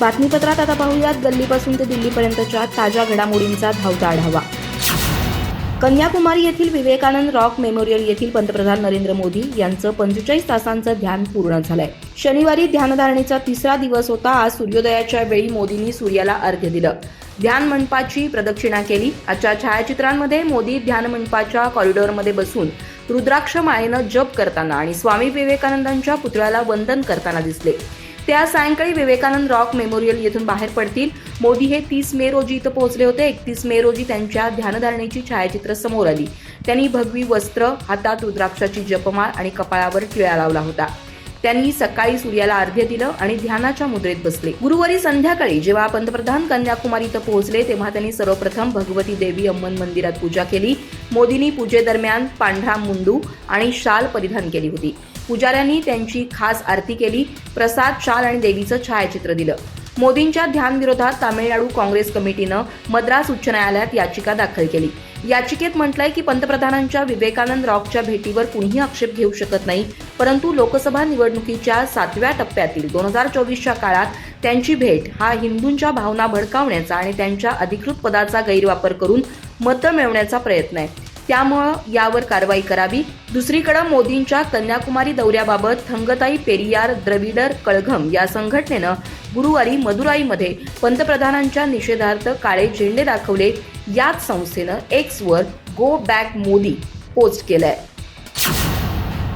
बातमीपत्रात आता पाहूयात. गल्लीपासून ते दिल्लीपर्यंतच्या ताज्या घडामोडींचा धावता आढावा. कन्याकुमारी येथील विवेकानंद रॉक मेमोरियल येथील पंतप्रधान नरेंद्र मोदी यांचं पंचेचाळीस तासांचं ध्यान पूर्ण झालंय. शनिवारी ध्यानधारणेचा तिसरा दिवस होता. आज सूर्योदयाच्या वेळी मोदींनी सूर्याला अर्घ्य दिलं. ध्यान मंडपाची प्रदक्षिणा केली. आजच्या छायाचित्रांमध्ये मोदी ध्यान मंडपाच्या कॉरिडॉरमध्ये बसून रुद्राक्ष माळेनं जप करताना आणि स्वामी विवेकानंदांच्या पुतळ्याला वंदन करताना दिसले. ते आज सायंकाळी विवेकानंद रॉक मेमोरियल येथून बाहेर पडतील. मोदी हे तीस मे रोजी इथं पोहोचले होते. एकतीस मे रोजी त्यांच्या ध्यानधारणेची छायाचित्र समोर आली. त्यांनी भगवी वस्त्र हातात रुद्राक्षाची जपमाळ आणि कपाळावर टिळा लावला होता. त्यांनी सकाळी सूर्याला अर्घ्य दिलं आणि ध्यानाच्या मुद्रेत बसले. गुरुवारी संध्याकाळी जेव्हा पंतप्रधान कन्याकुमारी इथं पोहोचले तेव्हा त्यांनी सर्वप्रथम भगवती देवी अम्मन मंदिरात पूजा केली. मोदींनी पूजेदरम्यान पांढरा मुंडू आणि शाल परिधान केली होती. पुजाऱ्यांनी त्यांची खास आरती केली प्रसाद शाल आणि देवीचं छायाचित्र दिलं. मोदींच्या ध्यानविरोधात तामिळनाडू काँग्रेस कमिटीनं मद्रास उच्च न्यायालयात याचिका दाखल केली. याचिकेत म्हटलंय की पंतप्रधानांच्या विवेकानंद रॉकच्या भेटीवर कुणीही आक्षेप घेऊ शकत नाही परंतु लोकसभा निवडणुकीच्या सातव्या टप्प्यातील दोन हजार चोवीसच्या काळात त्यांची भेट हा हिंदूंच्या भावना भडकावण्याचा आणि त्यांच्या अधिकृत पदाचा गैरवापर करून मतं मिळवण्याचा प्रयत्न आहे. त्यामुळं यावर कारवाई करावी. दुसरीकडे मोदींच्या कन्याकुमारी दौऱ्याबाबत थंगताई पेरियार द्रविडर कळघम या संघटनेनं गुरुवारी मदुराईमध्ये पंतप्रधानांच्या निषेधार्थ काळे झेंडे दाखवले. याच संस्थेनं एक्सवर गो बॅक मोदी पोस्ट केलंय.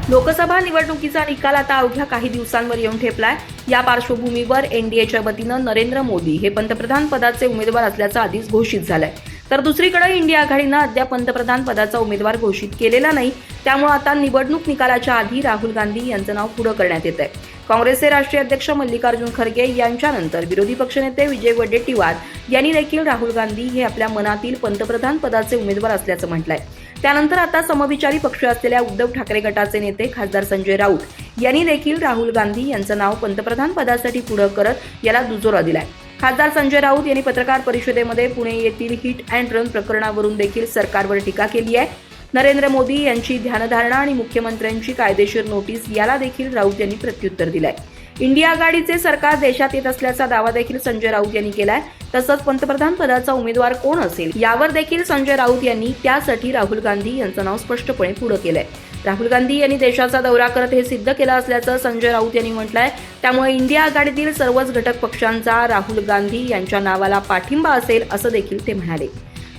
लोकसभा निवडणुकीचा निकाल आता अवघ्या काही दिवसांवर येऊन ठेपलाय. या पार्श्वभूमीवर एनडीएच्या वतीनं नरेंद्र मोदी हे पंतप्रधान पदाचे उमेदवार असल्याचं आधीच घोषित झालंय. तर दुसरीकडे इंडिया आघाडीनं अद्याप पंतप्रधान पदाचा उमेदवार घोषित केलेला नाही. त्यामुळे आता निवडणूक निकालाच्या आधी राहुल गांधी यांचं नाव पुढं करण्यात येत आहे काँग्रेसचे राष्ट्रीय अध्यक्ष मल्लिकार्जुन खरगे यांच्यानंतर विरोधी पक्षनेते विजय वडेट्टीवार यांनी देखील राहुल गांधी हे आपल्या मनातील पंतप्रधान पदाचे उमेदवार असल्याचं म्हटलंय. त्यानंतर आता समविचारी पक्ष असलेल्या उद्धव ठाकरे गटाचे नेते खासदार संजय राऊत यांनी देखील राहुल गांधी यांचं नाव पंतप्रधान पदासाठी पुढं करत याला दुजोरा दिलाय. खासदार संजय राऊत यांनी पत्रकार परिषदेमध्ये पुणे येथील हिट अँड रन प्रकरणावरून देखील सरकारवर टीका केली आहे. नरेंद्र मोदी यांची ध्यानधारणा आणि मुख्यमंत्र्यांची कायदेशीर नोटीस याला देखील राऊत यांनी प्रत्युत्तर दिलंय. इंडिया आघाडीचे सरकार देशात येत असल्याचा दावा देखील संजय राऊत यांनी केलाय. तसंच पंतप्रधान पदाचा उमेदवार कोण असेल? यावर देखील संजय राऊत यांनी त्यासाठी राहुल गांधी यांचं नाव स्पष्टपणे पुढे केलंय. राहुल गांधी यांनी देशाचा दौरा करत हे सिद्ध केलं असल्याचं संजय राऊत यांनी म्हटलंय. त्यामुळे इंडिया आघाडीतील सर्वच घटक पक्षांचा राहुल गांधी यांच्या नावाला पाठिंबा असेल असं देखील ते म्हणाले.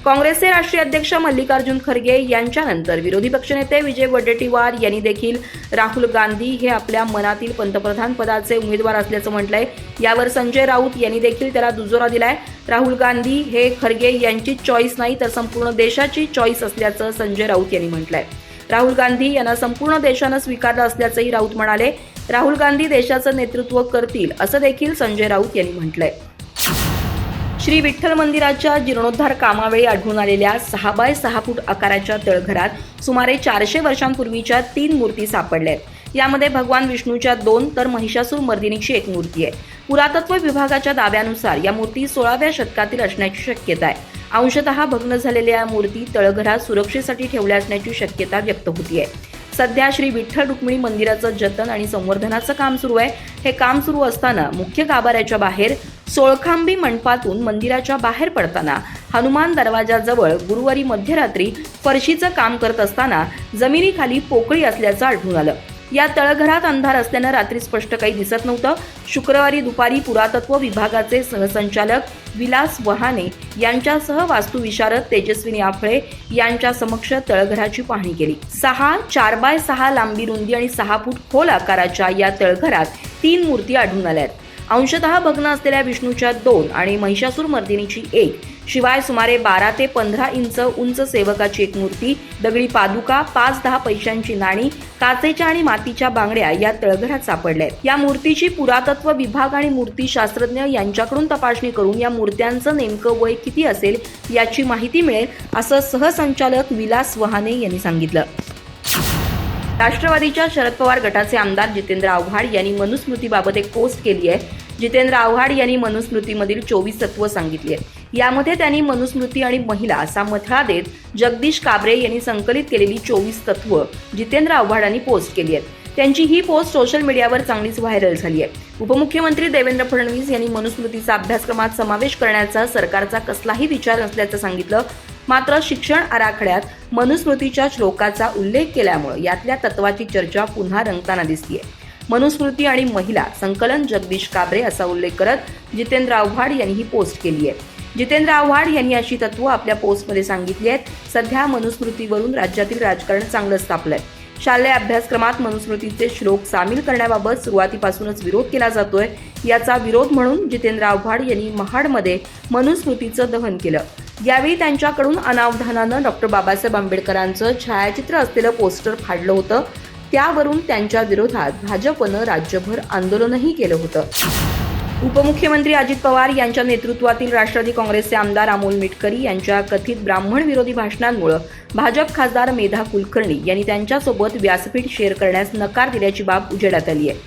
काँग्रेसचे राष्ट्रीय अध्यक्ष मल्लिकार्जुन खरगे यांच्यानंतर विरोधी पक्षनेते विजय वडेट्टीवार यांनी देखील राहुल गांधी हे आपल्या मनातील पंतप्रधान पदाचे उमेदवार असल्याचं म्हटलंय. यावर संजय राऊत यांनी देखील त्याला दुजोरा दिलाय. राहुल गांधी हे खरगे यांची चॉईस नाही तर संपूर्ण देशाची चॉईस असल्याचं संजय राऊत यांनी म्हटलंय. राहुल गांधी यांना संपूर्ण देशानं स्वीकारलं असल्याचंही राऊत म्हणाले. राहुल गांधी देशाचं नेतृत्व करतील असं देखील संजय राऊत यांनी म्हटलंय. श्री विठ्ठल मंदिराच्या जीर्णोद्धार कामावेळी आढळून आलेल्या सहा बाय सहा फूट आकाराच्या तळघरात सुमारे चारशे वर्षांपूर्वीच्या तीन मूर्ती सापडल्या आहेत यामध्ये भगवान विष्णूच्या दोन तर महिषासूर मर्दिनीची एक मूर्ती आहे. पुरातत्व विभागाच्या दाव्यानुसार या मूर्ती सोळाव्या शतकातील असण्याची शक्यता आहे. अंशतः भग्न झालेल्या या मूर्ती तळघरात सुरक्षेसाठी ठेवल्या असण्याची शक्यता व्यक्त होतीये सध्या श्री विठ्ठल रुक्मिणी मंदिराचं जतन आणि संवर्धनाचं काम सुरू आहे. हे काम सुरू असताना मुख्य गाभाऱ्याच्या बाहेर सोळखांबी मंडपातून मंदिराच्या बाहेर पडताना हनुमान दरवाजाजवळ गुरुवारी मध्यरात्री फरशीचं काम करत असताना जमिनीखाली पोकळी असल्याचं आढळून आलं. या तळघरात अंधार असल्यानं रात्री स्पष्ट काही दिसत नव्हतं. शुक्रवारी दुपारी पुरातत्व विभागाचे सहसंचालक विलास वहाने यांच्यासह वास्तुविशारद तेजस्विनी आफळे यांच्या समक्ष तळघराची पाहणी केली. सहा चार बाय सहा लांबी रुंदी आणि सहा फूट खोल आकाराच्या या तळघरात तीन मूर्ती आढळून आल्या आहेत. अंशतः भग्न असलेल्या विष्णूच्या दोन आणि महिषासूर मर्दिनीची एक शिवाय सुमारे बारा ते पंधरा इंच उंच सेवकाची एक मूर्ती दगडी पादुका पाच दहा पैशांची नाणी काचेच्या आणि मातीच्या बांगड्या या तळघरात सापडल्या या मूर्तीची पुरातत्व विभाग आणि मूर्ती शास्त्रज्ञ यांच्याकडून तपासणी करून या मूर्त्यांचं नेमकं वय किती असेल याची माहिती मिळेल असं सहसंचालक विलास वहाने यांनी सांगितलं. राष्ट्रवादीच्या शरद पवार गटाचे आमदार जितेंद्र आव्हाड यांनी मनुस्मृतीबाबत एक पोस्ट केली आहे. जितेंद्र आव्हाड यांनी मनुस्मृतीमधील चोवीस तत्व सांगितली आहेत. यामध्ये त्यांनी मनुस्मृती आणि महिला असा मथळा देत जगदीश काबरे यांनी संकलित केलेली चोवीस तत्व जितेंद्र आव्हाडांनी पोस्ट केली आहेत. त्यांची ही पोस्ट सोशल मीडियावर चांगलीच व्हायरल झाली आहे. उपमुख्यमंत्री देवेंद्र फडणवीस यांनी मनुस्मृतीचा अभ्यासक्रमात समावेश करण्याचा सरकारचा कसलाही विचार नसल्याचं सांगितलं. मात्र शिक्षण आराखड्यात मनुस्मृतीच्या श्लोकाचा उल्लेख केल्यामुळे यातल्या तत्वाची चर्चा पुन्हा रंगताना दिसतीये. मनुस्मृती आणि महिला संकलन जगदीश काबरे असा उल्लेख करत जितेंद्र आव्हाड यांनी ही पोस्ट केली आहे. जितेंद्र आव्हाड यांनी अशी तत्व आपल्या पोस्टमध्ये सांगितली आहेत. सध्या मनुस्मृतीवरून राज्यातील राजकारण चांगलंच तापलंय शालेय अभ्यासक्रमात मनुस्मृतीचे श्लोक सामील करण्याबाबत सुरुवातीपासूनच विरोध केला जातोय. याचा विरोध म्हणून जितेंद्र आव्हाड यांनी महाडमध्ये मनुस्मृतीचं दहन केलं. यावेळी त्यांच्याकडून अनावधानानं डॉक्टर बाबासाहेब आंबेडकरांचं छायाचित्र असलेलं पोस्टर फाडलं होतं. त्यावरून त्यांच्या विरोधात भाजपनं राज्यभर आंदोलनही केलं होतं. उपमुख्यमंत्री अजित पवार यांच्या नेतृत्वातील राष्ट्रवादी काँग्रेसचे आमदार अमोल मिटकरी यांच्या कथित ब्राह्मण विरोधी भाषणांमुळे भाजप खासदार मेधा कुलकर्णी यांनी त्यांच्यासोबत व्यासपीठ शेअर करण्यास नकार दिल्याची बाब उजेडात आली आहे.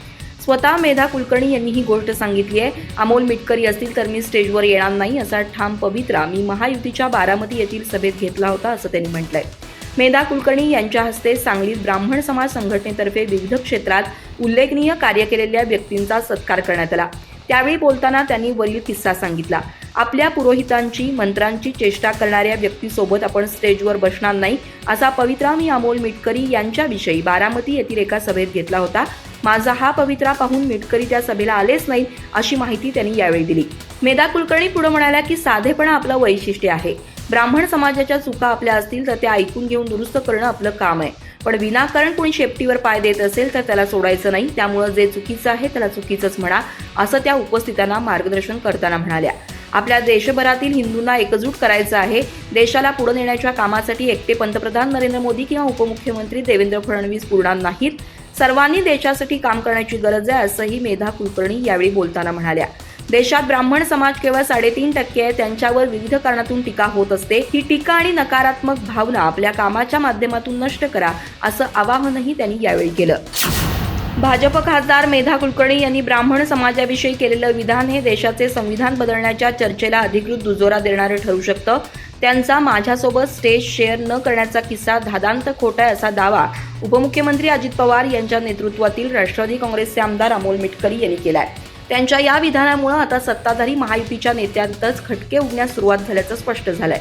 स्वतः मेधा कुलकर्णी यांनी ही गोष्ट सांगितली आहे अमोल मिटकरी असतील तर मी स्टेजवर येणार नाही असा ठाम पवित्रा मी महायुतीच्या बारामती येथील सभेत घेतला होता असं त्यांनी म्हटलंय. मेधा कुलकर्णी यांच्या हस्ते सांगलीत ब्राह्मण समाज संघटनेतर्फे विविध क्षेत्रात उल्लेखनीय कार्य केलेल्या व्यक्तींचा सत्कार करण्यात आला. त्यावेळी बोलताना त्यांनी वरील किस्सा सांगितला. आपल्या पुरोहितांची मंत्रांची चेष्टा करणाऱ्या व्यक्तीसोबत आपण स्टेजवर बसणार नाही असा पवित्रा मी अमोल मिटकरी यांच्याविषयी बारामती येथील एका सभेत घेतला होता. माझा हा पवित्रा पाहून मिटकरी त्या सभेला आलेच नाही अशी माहिती त्यांनी यावेळी दिली. मेधा कुलकर्णी पुढे म्हणाल्या की साधेपणा आपलं वैशिष्ट्य आहे. ब्राह्मण समाजाच्या चुका आपल्या असतील तर त्या ऐकून घेऊन दुरुस्त करणं आपलं काम आहे. पण विनाकारण कोणी शेपटीवर पाय देत असेल तर त्याला सोडायचं नाही. त्यामुळं जे चुकीचं आहे त्याला चुकीचंच म्हणा असं त्या उपस्थितांना मार्गदर्शन करताना म्हणाल्या. आपल्या देशभरातील हिंदूंना एकजूट करायचं आहे. देशाला पुढे नेण्याच्या कामासाठी एकटे पंतप्रधान नरेंद्र मोदी किंवा उपमुख्यमंत्री देवेंद्र फडणवीस पुरणार नाहीत. सर्वांनी देशासाठी काम करण्याची गरज आहे असंही मेधा कुलकर्णी यावेळी बोलताना म्हणाल्या. देशात ब्राह्मण समाज केवळ साडेतीन टक्के आहे त्यांच्यावर विविध कारणातून टीका होत असते. ही टीका आणि नकारात्मक भावना आपल्या कामाच्या माध्यमातून नष्ट करा असं आवाहनही त्यांनी यावेळी केलं. भाजप खासदार मेधा कुलकर्णी यांनी ब्राह्मण समाजाविषयी केलेलं विधान हे देशाचे संविधान बदलण्याच्या चर्चेला अधिकृत दुजोरा देणारं ठरू शकतं. त्यांचा माझ्यासोबत स्टेज शेअर न करण्याचा किस्सा धादांत खोटा आहे असा दावा उपमुख्यमंत्री अजित पवार यांच्या नेतृत्वातील राष्ट्रवादी काँग्रेसचे आमदार अमोल मिटकरी यांनी केला आहे त्यांच्या या विधानामुळे आता सत्ताधारी महायुतीच्या नेत्यांतच खटके उडण्यास सुरुवात झाल्याचं स्पष्ट झालंय.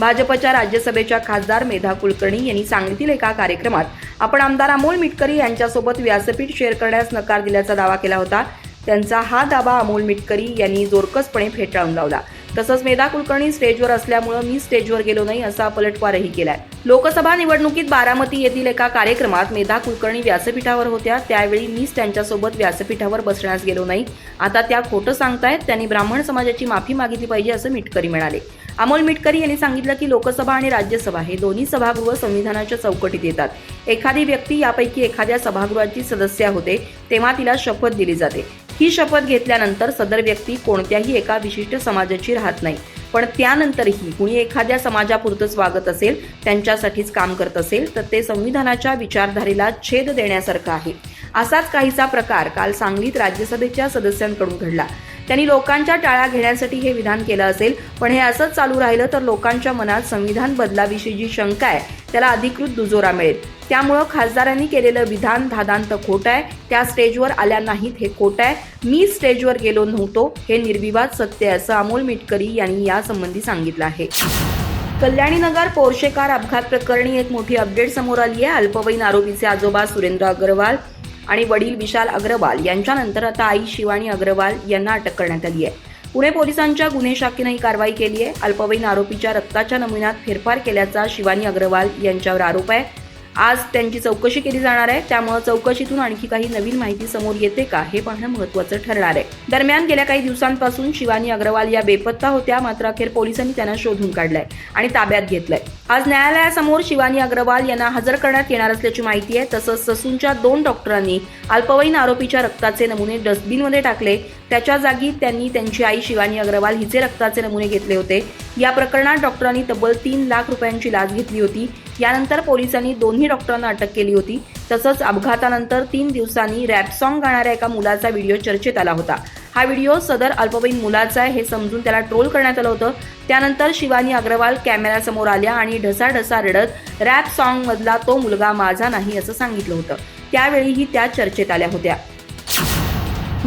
भाजपच्या राज्यसभेच्या खासदार मेधा कुलकर्णी यांनी सांगलीतील एका कार्यक्रमात आपण आमदार अमोल मिटकरी यांच्यासोबत व्यासपीठ शेअर करण्यास नकार दिल्याचा दावा केला होता. त्यांचा हा दावा अमोल मिटकरी यांनी जोरकसपणे फेटाळून लावला. तसंच मेधा कुलकर्णी स्टेजवर असल्यामुळं मी स्टेजवर गेलो नाही असा पलटवारही केलाय. लोकसभा निवडणुकीत बारामती येथील एका कार्यक्रमात मेधा कुलकर्णी व्यासपीठावर होत्या. त्यावेळी मीच त्यांच्यासोबत व्यासपीठावर बसण्यास गेलो नाही. आता त्या खोटं सांगतायत त्यांनी ब्राह्मण समाजाची माफी मागितली पाहिजे असं मिटकरी म्हणाले. अमोल मिटकरी यांनी सांगितलं की लोकसभा आणि राज्यसभा हे दोन्ही सभागृह संविधानाच्या चौकटीत येतात. एखादी व्यक्ती यापैकी एखाद्या सभागृहाची सदस्य होते तेव्हा तिला शपथ दिली जाते. ही शपथ घेतल्यानंतर सदर व्यक्ती कोणत्याही एका विशिष्ट समाजाची राहत नाही. पण त्यानंतरही कुणी एखाद्या समाजापुरतंच वागत असेल त्यांच्यासाठीच काम करत असेल तर ते संविधानाच्या विचारधारेला छेद देण्यासारखं आहे. असाच काहीचा प्रकार काल सांगलीत राज्यसभेच्या सदस्यांकडून घडला. त्यांनी लोकांच्या टाळ्या घेण्यासाठी हे विधान केलं असेल पण हे असंच चालू राहिलं तर लोकांच्या मनात संविधान बदलाविषयी जी शंका आहे त्याला अधिकृत दुजोरा मिळेल. त्यामुळं खासदारांनी केलेलं विधान धादांत खोटं आहे. त्या स्टेजवर आल्या नाहीत हे खोटं आहे. मी स्टेजवर गेलो नव्हतो हे निर्विवाद सत्य आहे असं अमोल मिटकरी यांनी यासंबंधी सांगितलं आहे. कल्याणीनगर पोर्शे कार अपघात प्रकरणी एक मोठी अपडेट समोर आली आहे. अल्पवयीन आरोपीचे आजोबा सुरेंद्र अग्रवाल आणि वडील विशाल अग्रवाल यांच्यानंतर आता आई शिवानी अग्रवाल यांना अटक करण्यात आली आहे. पुणे पोलिसांच्या गुन्हे शाखेनं ही कारवाई केली आहे. अल्पवयीन आरोपीच्या रक्ताच्या नमुन्यात फेरफार केल्याचा शिवानी अग्रवाल यांच्यावर आरोप आहे. आज त्यांची चौकशी केली जाणार आहे. त्यामुळे चौकशीतून आणखी काही नवीन माहिती समोर येते का हे पाहणं महत्वाचं ठरणार आहे. दरम्यान गेल्या काही दिवसांपासून शिवानी अग्रवाल या बेपत्ता होत्या मात्र अखेर पोलिसांनी त्यांना शोधून काढलाय आणि ताब्यात घेतलंय. आज न्यायालयासमोर शिवानी अग्रवाल यांना हजर करण्यात येणार असल्याची माहिती आहे. तसंच ससूनच्या दोन डॉक्टरांनी अल्पवयीन आरोपीच्या रक्ताचे नमुने डस्टबिनमध्ये टाकले. त्याच्या जागी त्यांनी त्यांची आई शिवानी अग्रवाल हिचे रक्ताचे नमुने घेतले होते. या प्रकरणात डॉक्टरांनी तब्बल तीन लाख रुपयांची लाच घेतली होती. यानंतर पोलिसांनी दोन्ही डॉक्टरांना अटक केली होती. तसंच अपघातानंतर तीन दिवसांनी रॅप सॉन्ग गाणाऱ्या एका मुलाचा व्हिडिओ चर्चेत आला होता. हा व्हिडिओ सदर अल्पवयीन मुलाचा आहे हे समजून त्याला ट्रोल करण्यात आलं होतं. त्यानंतर शिवानी अग्रवाल कॅमेऱ्यासमोर आल्या आणि ढसाढसा रडत रॅप सॉन्गमधला तो मुलगा माझा नाही असं सांगितलं होतं. त्यावेळीही त्या चर्चेत आल्या होत्या.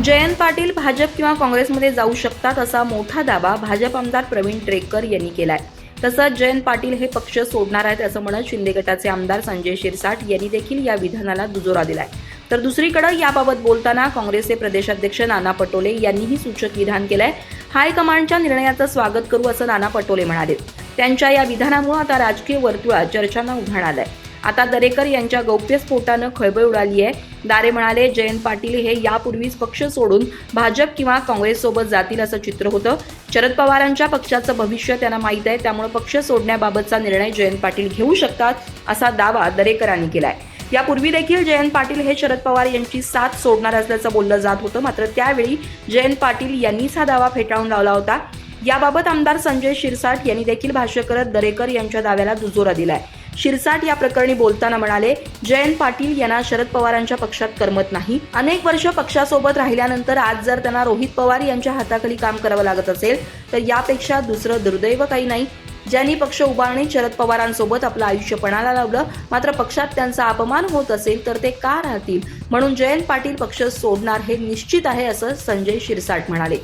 जयंत पाटील भाजप किंवा काँग्रेसमध्ये जाऊ शकतात असा मोठा दावा भाजप आमदार प्रवीण ट्रेकर यांनी केलाय. तसंच जयंत पाटील हे पक्ष सोडणार आहेत असं म्हणत शिंदे गटाचे आमदार संजय शिरसाट यांनी देखील या विधानाला दुजोरा दिलाय. तर दुसरीकडे याबाबत बोलताना काँग्रेसचे प्रदेशाध्यक्ष नाना पटोले यांनीही सूचक विधान केलंय. हायकमांडच्या निर्णयाचं स्वागत करू असं नाना पटोले म्हणाले. त्यांच्या या विधानामुळे आता राजकीय वर्तुळात चर्चांना उधाण आलंय. आता दरेकर यांच्या गौप्यस्फोटानं खळबळ उडाली आहे. दारे म्हणाले जयंत पाटील हे यापूर्वीच पक्ष सोडून भाजप किंवा काँग्रेससोबत जातील असं चित्र होतं. शरद पवारांच्या पक्षाचं भविष्य त्यांना माहीत आहे त्यामुळे पक्ष सोडण्याबाबतचा निर्णय जयंत पाटील घेऊ शकतात असा दावा दरेकरांनी केलाय. यापूर्वी देखील जयंत पाटील हे शरद पवार यांची साथ सोडणार असल्याचं बोललं जात होतं मात्र त्यावेळी जयंत पाटील यांनीच हा दावा फेटाळून लावला होता. याबाबत आमदार संजय शिरसाट यांनी देखील भाष्य करत दरेकर यांच्या दाव्याला दुजोरा दिलाय. शिरसाट या प्रकरणी बोलताना म्हणाले जयंत पाटील यांना शरद पवारांच्या पक्षात करमत नाही. अनेक वर्ष पक्षासोबत राहिल्यानंतर आज जर त्यांना रोहित पवार यांच्या हाताखाली काम करावं लागत असेल तर यापेक्षा दुसरं दुर्दैव काही नाही. ज्यांनी पक्ष उभारणीत शरद पवारांसोबत आपलं आयुष्य पणाला लावलं मात्र पक्षात त्यांचा अपमान होत असेल तर ते का राहतील? म्हणून जयंत पाटील पक्ष सोडणार हे निश्चित आहे असं संजय शिरसाट म्हणाले.